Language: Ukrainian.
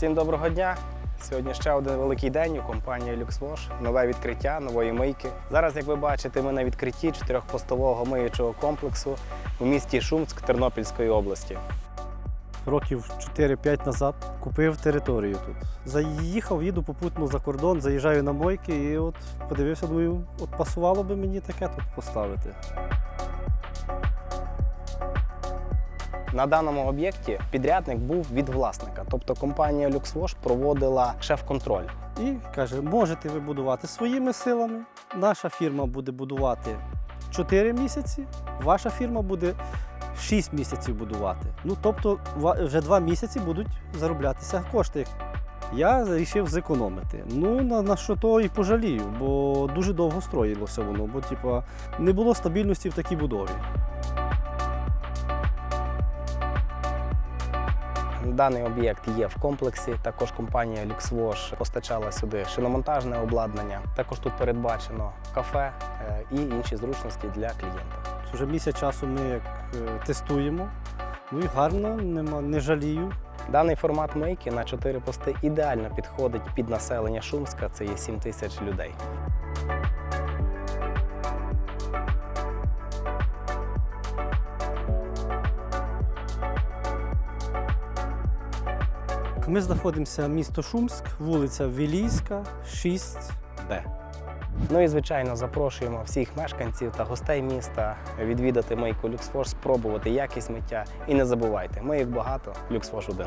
Всім доброго дня! Сьогодні ще один великий день у компанії LuxWash. Нове відкриття нової мийки. Зараз, як ви бачите, ми на відкритті чотирьохпостового миючого комплексу у місті Шумськ Тернопільської області. років 4-5 назад купив територію тут. Заїхав, їду попутно за кордон, заїжджаю на мойки і от подивився, думаю, от пасувало би мені таке тут поставити. На даному об'єкті підрядник був від власника, тобто компанія LuxWash проводила шеф-контроль. І каже, можете ви будувати своїми силами. Наша фірма буде будувати 4 місяці, ваша фірма буде 6 місяців будувати. Ну тобто вже 2 місяці будуть зароблятися кошти. Я вирішив зекономити. Ну, на, на що то і пожалію, бо дуже довго строїлося воно, бо типа, не було стабільності в такій будові. Даний об'єкт є в комплексі. Також компанія LuxWash постачала сюди шиномонтажне обладнання. Також тут передбачено кафе е, і інші зручності для клієнта. Вже місяць часу ми як е, тестуємо. Ну і гарно, нема, не жалію. Даний формат мийки на 4 пости ідеально підходить під населення Шумська. Це є 7 тисяч людей. Ми знаходимося місто Шумськ, вулиця Вілійська, 6Б. Ну і звичайно запрошуємо всіх мешканців та гостей міста відвідати мийку LuxWash, спробувати якість миття. І не забувайте, мийок багато, LuxWash один.